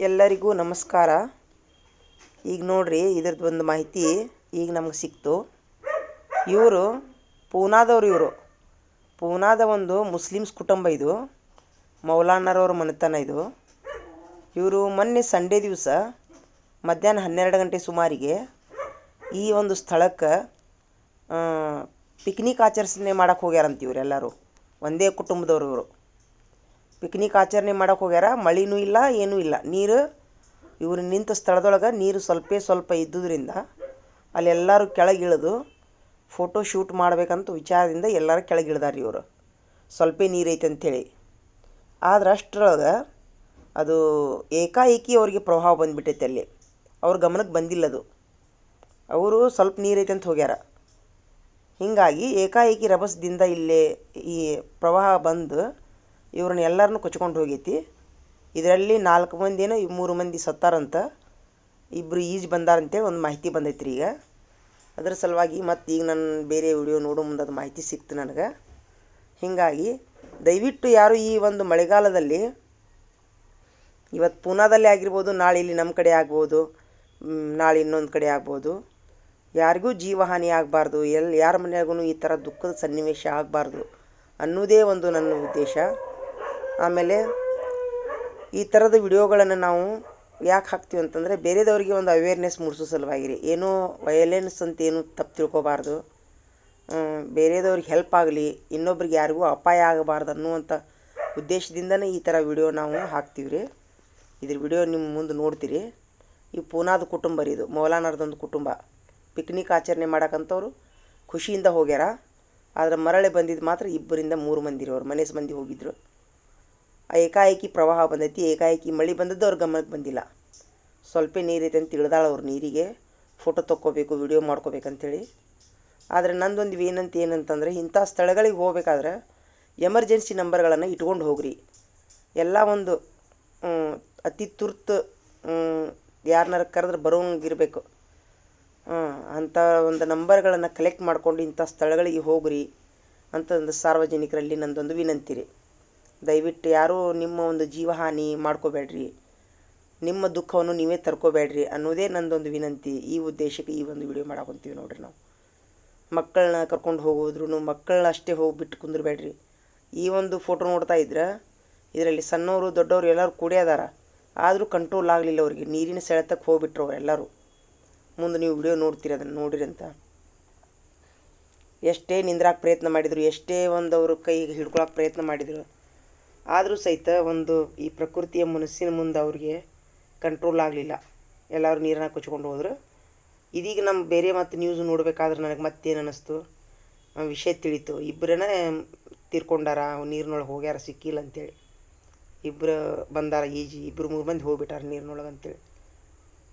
ಎಲ್ಲರಿಗೂ ನಮಸ್ಕಾರ. ಈಗ ನೋಡ್ರಿ ಇದ್ರದ್ದು ಒಂದು ಮಾಹಿತಿ ಈಗ ನಮ್ಗೆ ಸಿಕ್ತು. ಇವರು ಪೂನಾದವ್ರು ಇವರು. ಪೂನಾದ ಒಂದು ಮುಸ್ಲಿಮ್ಸ್ ಕುಟುಂಬ ಇದು. ಮೌಲಾನರವ್ರ ಮನೆತನ ಇದು. ಇವರು ಮೊನ್ನೆ ಸಂಡೇ ದಿವಸ ಮಧ್ಯಾಹ್ನ ಹನ್ನೆರಡು ಗಂಟೆ ಸುಮಾರಿಗೆ ಈ ಒಂದು ಸ್ಥಳಕ್ಕೆ ಪಿಕ್ನಿಕ್ ಆಚರಿಸಣೆ ಮಾಡೋಕ್ಕೆ ಹೋಗ್ಯಾರಂತ ಇವರೆಲ್ಲರೂ. ಒಂದೇ ಕುಟುಂಬದವ್ರು ಇವರು. ಪಿಕ್ನಿಕ್ ಆಚರಣೆ ಮಾಡಕ್ಕೆ ಹೋಗ್ಯಾರ, ಮಳೆನೂ ಇಲ್ಲ, ಏನೂ ಇಲ್ಲ. ನೀರು, ಇವರು ನಿಂತ ಸ್ಥಳದೊಳಗೆ ನೀರು ಸ್ವಲ್ಪ ಸ್ವಲ್ಪ ಇದ್ದುದರಿಂದ ಅಲ್ಲೆಲ್ಲರೂ ಕೆಳಗಿಳಿದು ಫೋಟೋ ಶೂಟ್ ಮಾಡಬೇಕಂತ ವಿಚಾರದಿಂದ ಎಲ್ಲರೂ ಕೆಳಗಿಳ್ದಾರ ಇವರು. ಸ್ವಲ್ಪ ನೀರು ಐತೆ ಅಂಥೇಳಿ ಆದ್ರೆ ಅಷ್ಟರೊಳಗೆ ಅದು ಏಕಾಏಕಿ ಅವ್ರಿಗೆ ಪ್ರಭಾವ ಬಂದುಬಿಟ್ಟೈತೆ ಅಲ್ಲಿ. ಅವ್ರ ಗಮನಕ್ಕೆ ಬಂದಿಲ್ಲ ಅದು. ಅವರು ಸ್ವಲ್ಪ ನೀರು ಐತಿ ಅಂತ ಹೋಗ್ಯಾರ. ಹೀಗಾಗಿ ಏಕಾಏಕಿ ರಭಸದಿಂದ ಇಲ್ಲಿ ಈ ಪ್ರವಾಹ ಬಂದು ಇವ್ರನ್ನ ಎಲ್ಲರನ್ನೂ ಕೊಚ್ಕೊಂಡು ಹೋಗೈತಿ. ಇದರಲ್ಲಿ ನಾಲ್ಕು ಮಂದಿ ಏನೋ ಮೂರು ಮಂದಿ ಸತ್ತಾರಂತ. ಇಬ್ಬರು ಈಜು ಬಂದಾರಂತೇಳಿ ಒಂದು ಮಾಹಿತಿ ಬಂದೈತಿ ರೀ ಈಗ. ಅದ್ರ ಸಲುವಾಗಿ ಮತ್ತು ಈಗ ನಾನು ಬೇರೆ ವಿಡಿಯೋ ನೋಡೋ ಮುಂದೆ ಅದು ಮಾಹಿತಿ ಸಿಕ್ತು ನನಗೆ. ಹೀಗಾಗಿ, ದಯವಿಟ್ಟು ಯಾರು ಈ ಒಂದು ಮಳೆಗಾಲದಲ್ಲಿ, ಇವತ್ತು ಪೂನಾದಲ್ಲಿ ಆಗಿರ್ಬೋದು, ನಾಳೆ ಇಲ್ಲಿ ನಮ್ಮ ಕಡೆ ಆಗ್ಬೋದು ನಾಳೆ ಇನ್ನೊಂದು ಕಡೆ ಆಗ್ಬೋದು. ಯಾರಿಗೂ ಜೀವಹಾನಿ ಆಗಬಾರ್ದು ಎಲ್ಲಿ ಯಾರ ಮನೆಯಾಗೂ ಈ ಥರ ದುಃಖದ ಸನ್ನಿವೇಶ ಆಗಬಾರ್ದು ಅನ್ನೋದೇ ಒಂದು ನನ್ನ ಉದ್ದೇಶ. ಆಮೇಲೆ ಈ ಥರದ ವಿಡಿಯೋಗಳನ್ನು ನಾವು ಯಾಕೆ ಹಾಕ್ತೀವಿ ಅಂತಂದರೆ ಬೇರೆದವ್ರಿಗೆ ಒಂದು ಅವೇರ್ನೆಸ್ ಮೂಡಿಸೋ ಸಲುವಾಗಿ ರೀ ಏನೋ ವಯಲೆನ್ಸ್ ಅಂತ ಏನು ತಪ್ಪು ತಿಳ್ಕೊಬಾರ್ದು. ಬೇರೆದವ್ರಿಗೆ ಹೆಲ್ಪ್ ಆಗಲಿ, ಇನ್ನೊಬ್ರಿಗೆ ಯಾರಿಗೂ ಅಪಾಯ ಆಗಬಾರ್ದು ಅನ್ನುವಂಥ ಉದ್ದೇಶದಿಂದನೇ ಈ ಥರ ವಿಡಿಯೋ ನಾವು ಹಾಕ್ತೀವಿ ರೀ ಇದ್ರ ವಿಡಿಯೋ ನಿಮ್ಮ ಮುಂದೆ ನೋಡ್ತೀರಿ. ಈ ಪೂನಾದ ಕುಟುಂಬ ರೀ ಇದು, ಮೌಲಾನರ್ದೊಂದು ಕುಟುಂಬ. ಪಿಕ್ನಿಕ್ ಆಚರಣೆ ಮಾಡೋಕ್ಕಂಥವ್ರು ಖುಷಿಯಿಂದ ಹೋಗ್ಯಾರ. ಆದರೆ ಮರಳಿ ಬಂದಿದ್ದು ಮಾತ್ರ ಇಬ್ಬರಿಂದ ಮೂರು ಮಂದಿರವ್ರು ಮನೆ ಮಂದಿ ಹೋಗಿದ್ರು. ಆ ಏಕಾಏಕಿ ಪ್ರವಾಹ ಬಂದೈತಿ, ಏಕಾಏಕಿ ಮಳೆ ಬಂದದ್ದು ಅವ್ರ ಗಮನಕ್ಕೆ ಬಂದಿಲ್ಲ. ಸ್ವಲ್ಪ ನೀರೈತೆ ಅಂತ ತಿಳಿದಾಳ ಅವ್ರು ನೀರಿಗೆ. ಫೋಟೋ ತೊಕ್ಕೋಬೇಕು ವಿಡಿಯೋ ಮಾಡ್ಕೋಬೇಕಂತೇಳಿ. ಆದರೆ ನಂದೊಂದು ಏನಂತ ಏನಂತಂದರೆ, ಇಂಥ ಸ್ಥಳಗಳಿಗೆ ಹೋಗ್ಬೇಕಾದ್ರೆ ಎಮರ್ಜೆನ್ಸಿ ನಂಬರ್ಗಳನ್ನು ಇಟ್ಕೊಂಡು ಹೋಗ್ರಿ. ಎಲ್ಲ ಒಂದು ಅತಿ ತುರ್ತು ಯಾರನ್ನಾರ ಕರೆದ್ರೆ ಬರೋಂಗಿರಬೇಕು ಅಂಥ ಒಂದು ನಂಬರ್ಗಳನ್ನು ಕಲೆಕ್ಟ್ ಮಾಡ್ಕೊಂಡು ಇಂಥ ಸ್ಥಳಗಳಿಗೆ ಹೋಗ್ರಿ ಅಂತ ಒಂದು ಸಾರ್ವಜನಿಕರಲ್ಲಿ ನಂದೊಂದು ವಿನಂತಿ ರೀ. ದಯವಿಟ್ಟು ಯಾರೂ ನಿಮ್ಮ ಒಂದು ಜೀವಹಾನಿ ಮಾಡ್ಕೋಬೇಡ್ರಿ. ನಿಮ್ಮ ದುಃಖವನ್ನು ನೀವೇ ತರ್ಕೋಬೇಡ್ರಿ ಅನ್ನೋದೇ ನಂದೊಂದು ವಿನಂತಿ. ಈ ಉದ್ದೇಶಕ್ಕೆ ಈ ಒಂದು ವಿಡಿಯೋ ಮಾಡಾಕೊಂತೀವಿ ನೋಡ್ರಿ ನಾವು. ಮಕ್ಕಳನ್ನ ಕರ್ಕೊಂಡು ಹೋಗೋದ್ರೂ ಮಕ್ಕಳನ್ನ ಅಷ್ಟೇ ಹೋಗಿ ಬಿಟ್ಟು ಕುಂದ್ರಬೇಡ್ರಿ. ಈ ಒಂದು ಫೋಟೋ ನೋಡ್ತಾ ಇದ್ರೆ ಇದರಲ್ಲಿ ಸಣ್ಣವರು, ದೊಡ್ಡವರು ಎಲ್ಲರೂ ಕೂಡೇ ಅದಾರ. ಆದರೂ ಕಂಟ್ರೋಲ್ ಆಗಲಿಲ್ಲ ಅವರಿಗೆ. ನೀರಿನ ಸೆಳೆತಕ್ಕೆ ಹೋಗ್ಬಿಟ್ರು ಎಲ್ಲರೂ. ಮುಂದೆ ನೀವು ವಿಡಿಯೋ ನೋಡ್ತೀರಿ ಅದನ್ನು ನೋಡಿರಿ ಅಂತ. ಎಷ್ಟೇ ನಿಂದ್ರಾಕ ಪ್ರಯತ್ನ ಮಾಡಿದರು, ಎಷ್ಟೇ ಒಂದು ಅವರು ಕೈಗೆ ಹಿಡ್ಕೊಳಕ್ಕೆ ಪ್ರಯತ್ನ ಮಾಡಿದರು ಆದರೂ ಸಹಿತ ಒಂದು ಈ ಪ್ರಕೃತಿಯ ಮನಸ್ಸಿನ ಮುಂದೆ ಅವ್ರಿಗೆ ಕಂಟ್ರೋಲ್ ಆಗಲಿಲ್ಲ. ಎಲ್ಲರೂ ನೀರನ್ನ ಕೊಚ್ಕೊಂಡು ಹೋದ್ರು. ಇದೀಗ ನಮ್ಮ ಬೇರೆ ಮತ್ತು ನ್ಯೂಸ್ ನೋಡಬೇಕಾದ್ರೆ ನನಗೆ ಮತ್ತೇನು ಅನ್ನಿಸ್ತು ವಿಷಯ ತಿಳಿತು. ಇಬ್ಬರೇ ತೀರ್ಕೊಂಡಾರ, ನೀರಿನೊಳಗೆ ಹೋಗ್ಯಾರ, ಸಿಕ್ಕಿಲ್ಲ ಅಂತೇಳಿ. ಇಬ್ಬರು ಬಂದಾರ, ಈಜಿ. ಇಬ್ಬರು ಮೂರು ಮಂದಿ ಹೋಗ್ಬಿಟ್ಟಾರ ನೀರಿನೊಳಗೆ ಅಂತೇಳಿ.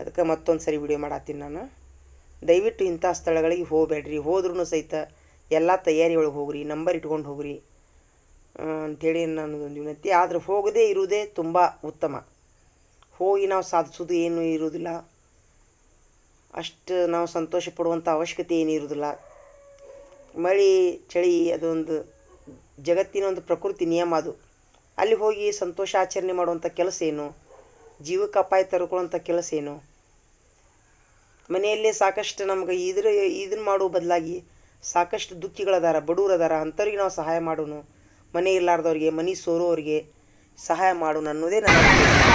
ಅದಕ್ಕೆ ಮತ್ತೊಂದು ಸರಿ ವಿಡಿಯೋ ಮಾಡತ್ತೀನಿ ನಾನು. ದಯವಿಟ್ಟು ಇಂಥ ಸ್ಥಳಗಳಿಗೆ ಹೋಗಬೇಡ್ರಿ. ಹೋದ್ರೂ ಸಹಿತ ಎಲ್ಲ ತಯಾರಿ ಒಳಗೆ ಹೋಗ್ರಿ. ನಂಬರ್ ಇಟ್ಕೊಂಡು ಹೋಗ್ರಿ. ಅಂಥೇಳಿ ನನ್ನದೊಂದು ವಿನಂತಿ. ಆದರೆ ಹೋಗದೇ ಇರುವುದೇ ತುಂಬ ಉತ್ತಮ. ಹೋಗಿ ನಾವು ಸಾಧಿಸೋದು ಏನೂ ಇರುವುದಿಲ್ಲ. ಅಷ್ಟು ನಾವು ಸಂತೋಷ ಪಡುವಂಥ ಅವಶ್ಯಕತೆ ಏನು ಇರುವುದಿಲ್ಲ. ಮಳೆ, ಚಳಿ ಅದೊಂದು ಜಗತ್ತಿನ ಒಂದು ಪ್ರಕೃತಿ ನಿಯಮ ಅದು. ಅಲ್ಲಿ ಹೋಗಿ ಸಂತೋಷ ಆಚರಣೆ ಮಾಡುವಂಥ ಕೆಲಸ ಏನು? ಜೀವಕ್ಕೆ ಅಪಾಯ ತರ್ಕೊಳ್ಳೋಂಥ ಕೆಲಸ ಏನು? ಮನೆಯಲ್ಲೇ ಸಾಕಷ್ಟು ನಮ್ಗೆ ಇದ್ರ, ಇದನ್ನ ಮಾಡೋ ಬದಲಾಗಿ ಸಾಕಷ್ಟು ದುಃಖಿಗಳದಾರ ಬಡವ್ರು ಅದಾರ ಅಂಥವ್ರಿಗೆ ನಾವು ಸಹಾಯ ಮಾಡೋನು. ಮನೆ ಇರ್ಲಾರ್ದವ್ರಿಗೆ ಮನೆ ಸೋರೋರಿಗೆ ಸಹಾಯ ಮಾಡೋಣ ಅನ್ನೋದೇ ನನ್ನ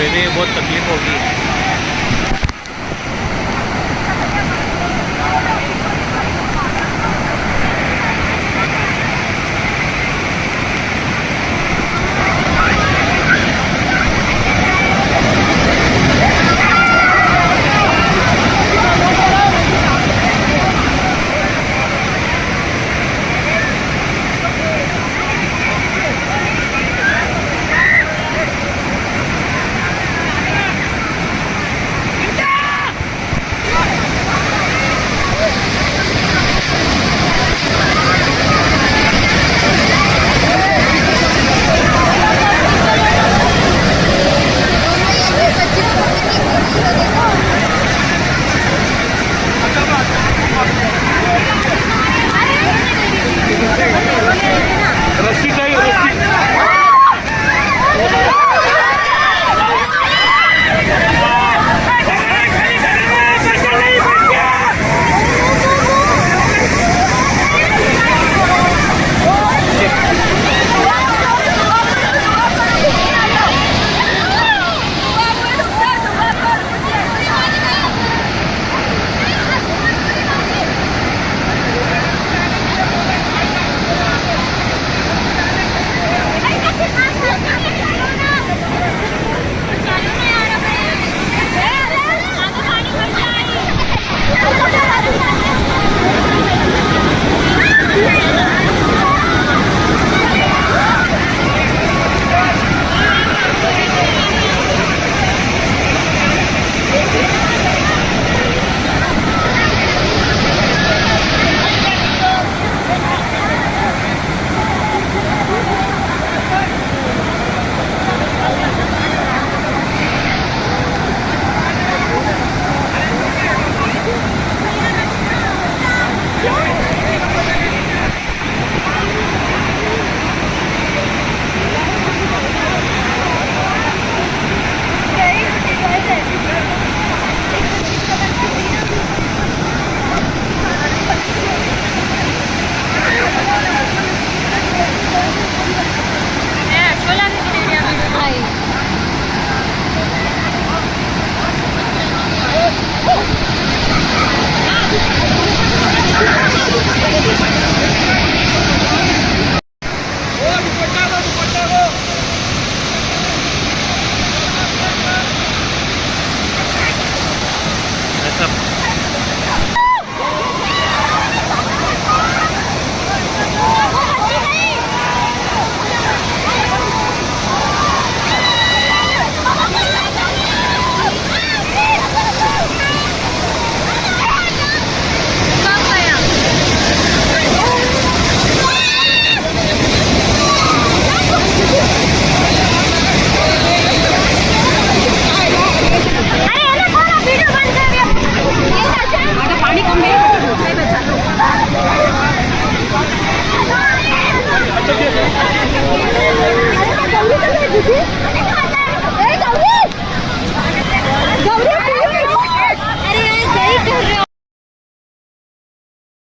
कोई भी बहुत तकलीफ़ होगी।